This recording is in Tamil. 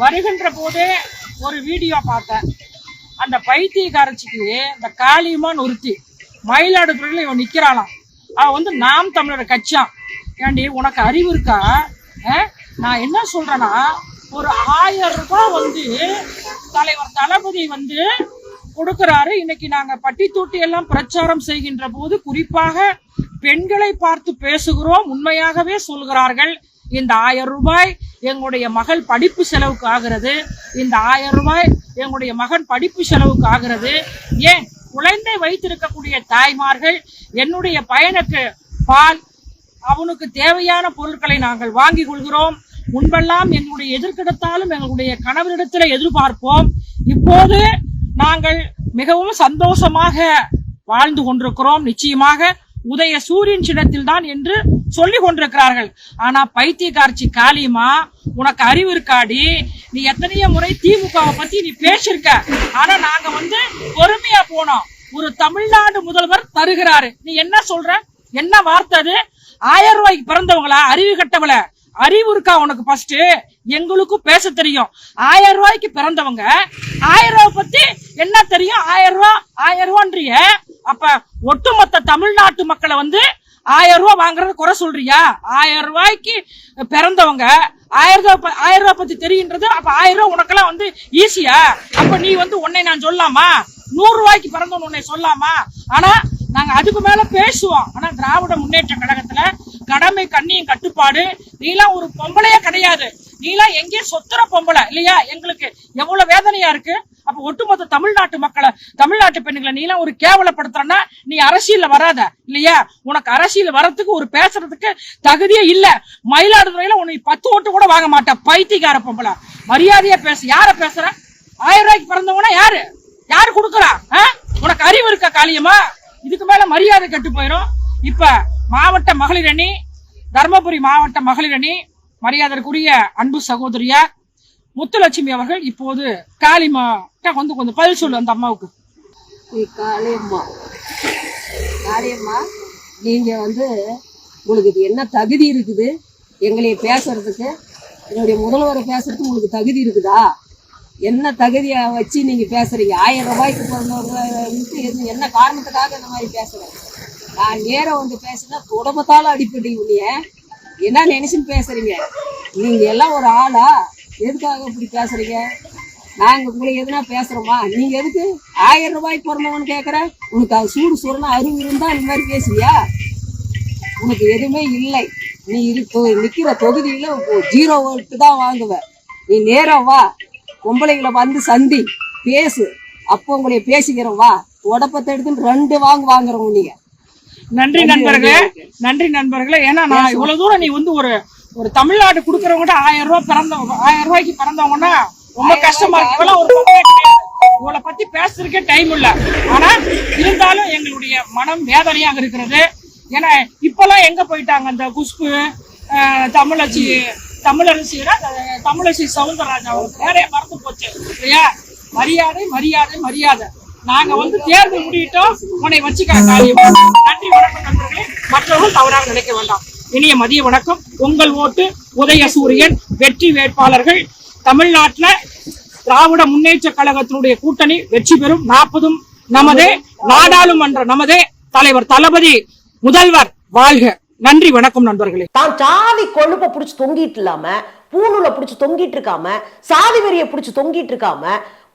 வருகின்ற போதே ஒரு வீடியோ பார்த்தேன். அந்த பைத்தியக்காரச்சிக்கு இந்த காளியமான் ஒருத்தி மயிலாடுதுறையில் இவன் நிற்கிறாளாம் அவன் வந்து நாம் தமிழோட கட்சியான் ஏண்டி உனக்கு அறிவு இருக்கா? நான் என்ன சொல்றேன்னா ஒரு ஆயிரம் ரூபாய் வந்து தலைவர் தளபதி வந்து கொடுக்கிறாரு. இன்னைக்கு நாங்க பட்டி தொட்டி எல்லாம் பிரச்சாரம் செய்கின்ற போது குறிப்பாக பெண்களை பார்த்து பேசுகிறோம். உண்மையாகவே சொல்கிறார்கள். இந்த ஆயிரம் ரூபாய் எங்களுடைய மகள் படிப்பு செலவுக்கு ஆகிறது. இந்த ஆயிரம் ரூபாய் எங்களுடைய மகன் படிப்பு செலவுக்கு ஆகிறது. ஏன்? குழந்தை வைத்திருக்கக்கூடிய தாய்மார்கள் என்னுடைய பையனுக்கு பால் அவனுக்கு தேவையான பொருட்களை நாங்கள் வாங்கி கொள்கிறோம். முன்பெல்லாம் எங்களுடைய எதிர்கிடத்தாலும் எங்களுடைய கணவரிடத்தில் எதிர்பார்ப்போம். இப்போது நாங்கள் மிகவும் சந்தோஷமாக வாழ்ந்து கொண்டிருக்கிறோம். நிச்சயமாக உதய சூரியன் சின்னத்தில் தான் என்று சொல்லி கொண்டிருக்கிறார்கள். ஆனா பைத்தியக்காரச்சி காளியம்மா உனக்கு அறிவு இருக்காடி. நீ எத்தனையோ முறை திமுகவை பத்தி நீ பேசியிருக்க. ஆனா நாங்க வந்து பொறுமையா போனோம். ஒரு தமிழ்நாடு முதல்வர் தருகிறாரு. நீ என்ன சொல்ற? என்ன வார்த்தை அது? ஆயிரம் ரூபாய்க்கு பிறந்தவங்களா? அறிவு கட்டவள? அறிவு இருக்கா உனக்கு ஃபர்ஸ்ட் எங்களுக்கும் பேச தெரியும். ஆயிரம் ரூபாய்க்கு பிறந்தவங்க ஆயிரம் ரூபாய் பத்தி என்ன தெரியும்? ஆயிரம் ரூபாய் ஆயிரம் ரூபான்றிய. அப்ப ஒட்டுமொத்த தமிழ்நாட்டு மக்களை வந்து ஆயிரம் ரூபாய் வாங்குறது குறை சொல்றியா? ஆயிரம் ரூபாய்க்கு பிறந்தவங்க ஆயிரம் ரூபாய் ப- ஆயிரம் ரூபாய் பத்தி தெரியுன்றது அப்ப ஆயிரம் ரூபாய் உனக்கெல்லாம் வந்து ஈஸியா? அப்ப நீ வந்து உன்னை நான் சொல்லலாமா நூறு ரூபாய்க்கு பிறந்தவன் உன்னை சொல்லலாமா ஆனா நாங்க அதுக்கு மேல பேசுவோம். ஆனா திராவிட முன்னேற்ற கழகத்துல கடமை கண்ணியும் கட்டுப்பாடு நீலாம் ஒரு பொம்பளையே கிடையாது. நீலாம் எங்கேயும் சொத்துற பொம்பளை இல்லையா? எங்களுக்கு எவ்வளவு வேதனையா இருக்கு? அப்ப ஒட்டுமொத்த தமிழ்நாட்டு மக்களை தமிழ்நாட்டு பெண்களை நீலாம் ஒரு கேவலப்படுத்துறன்னா நீ அரசியல்ல வராத இல்லையா? உனக்கு அரசியல் வரத்துக்கு ஒரு பேசுறதுக்கு தகுதியே இல்ல. மயிலாடுதுறையில உனக்கு பத்து ஓட்டு கூட வாங்க மாட்டேன். பைத்தியக்கார பொம்பளை. மரியாதையா பேச. யார பேசுற? ஆயிரம் ரூபாய்க்கு பிறந்தவனா யாரு? யாரு கொடுக்குறா? உனக்கு அறிவு இருக்கா காளியம்மா? இதுக்கு மேல மரியாதை கெட்டு போயிடும் இப்ப மாவட்ட மகளிரணி தர்மபுரி மாவட்ட மகளிரணி அணி மரியாதைக்குரிய அன்பு சகோதரியார் முத்துலட்சுமி அவர்கள் இப்போது காளிமா வந்து கொஞ்சம் பதில் சொல்லு அந்த அம்மாவுக்கு. காளியம்மா. காளியம்மா நீங்க வந்து உங்களுக்கு இது என்ன தகுதி இருக்குது? எங்களை பேசுறதுக்கு என்னுடைய முதல்வரை பேசுறதுக்கு உங்களுக்கு தகுதி இருக்குதா? என்ன தகுதியை வச்சு நீங்க பேசுறீங்க? ஆயிரம் ரூபாய்க்கு பிறந்தவங்களுக்கு என்ன காரணத்துக்காக இந்த மாதிரி பேசுறேன் நான் நேரம் வந்து பேசுனா குடும்பத்தால் அடிப்படை உடைய என்ன நினைச்சுன்னு பேசுறீங்க? நீங்க எல்லாம் ஒரு ஆளா? எதுக்காக இப்படி பேசுறீங்க? நாங்க உங்களை எதுனா பேசுறோமா? நீங்க எதுக்கு ஆயிரம் ரூபாய்க்கு பிறந்தவன்னு கேக்குற? உனக்கு அது சூடு சூடுனா அறிவு இருந்தா இந்த மாதிரி பேசுவியா? உனக்கு எதுவுமே இல்லை. நீ இப்போ நிக்கிற தொகுதியில ஜீரோ ஓட்டு தான் வாங்குவ. நீ நேரம் வா. பொம்பளைங்களை வந்து சந்தி. பேசு. அப்போ உங்களை பேசிக்கிறோம். வா. உடப்பத்தை எடுத்துன்னு ரெண்டு வாங்க வாங்குறோம் நீங்க. நன்றி நண்பர்களே. நன்றி. நண்பர்களே. ஏன்னா நான் இவ்வளவு தூரம் நீ வந்து ஒரு ஒரு தமிழ்நாடு கொடுக்கறவங்க ஆயிரம் ரூபாய் பிறந்தவங்க ஆயிரம் ரூபாய்க்கு பிறந்தவங்கன்னா ரொம்ப கஷ்டமா இருக்கு. இவெல்லாம் ஒரு உங்களை பத்தி பேசுறதுக்கே டைம் இல்ல. ஆனா இருந்தாலும் எங்களுடைய மனம் வேதனையாக இருக்கிறது. ஏன்னா இப்பெல்லாம் எங்க போயிட்டாங்க அந்த குஷ்பு தமிழச்சி தமிழரசி அஹ், தமிழரசி சவுந்தரராஜன் அவங்க பேரே மறந்து போச்சு இல்லையா? மரியாதை மரியாதை மரியாதை. நாங்க வந்து தேர்தல் முடியிட்டோம். உன்னை வச்சுக்கிற காரியம் நன்றி வணக்கம் நண்பர்களே. மற்றவர்கள் தவறாக நினைக்க வேண்டாம். இனிய மதிய வணக்கம். உங்கள் ஓட்டு உதயசூரியன் வெற்றி வேட்பாளர்கள். தமிழ்நாட்டுல திராவிட முன்னேற்ற கழகத்தினுடைய கூட்டணி வெற்றி பெறும் நாற்பதும் நமதே நாடாளுமன்ற நமதே. தலைவர் தளபதி முதல்வர் வாழ்க. நன்றி வணக்கம் நண்பர்களே. தான் சாதி கொழுப்ப புடிச்சு தொங்கிட்டு இல்லாம பூணூலை புடிச்சு தொங்கிட்டு இருக்காம சாதி வெறியை புடிச்சு தொங்கிட்டு இருக்காம